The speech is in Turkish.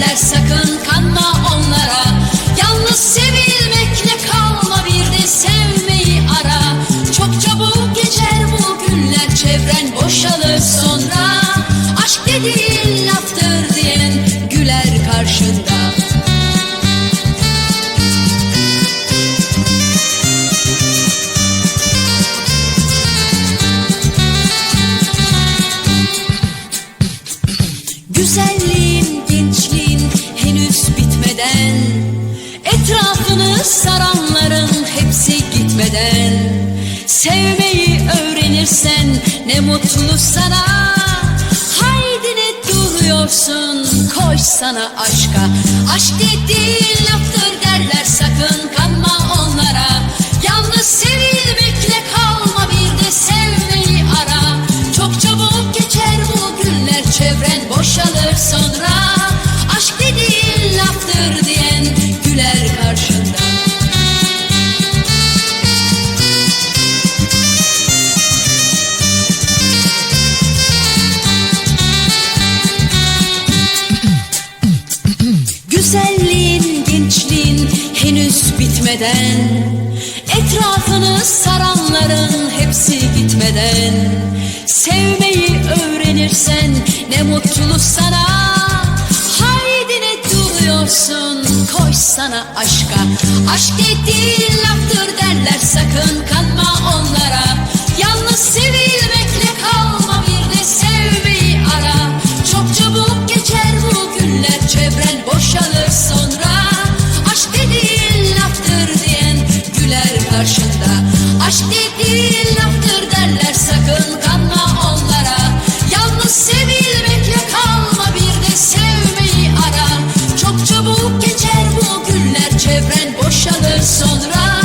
derler sakın kanma onlara. Yalnız sevilmekle kalma bir de sevmeyi ara. Çok çabuk geçer bu günler çevren boşalır sonra. Aşk dediğin saranların hepsi gitmeden Sevmeyi öğrenirsen ne mutlu sana Haydi ne duruyorsun koş sana aşka Aşk dediğin henüz bitmeden Etrafını saranların hepsi gitmeden Sevmeyi öğrenirsen ne mutlu sana. Haydi ne duruyorsun koş sana aşka. Aşk dediğin laftır derler sakın kanma onlara. Yalnız sevilmekle Aşk dediğin laftır derler sakın kanma onlara. Yalnız sevilmekle kalma bir de sevmeyi ara. Çok çabuk geçer bu günler çevren boşalır sonra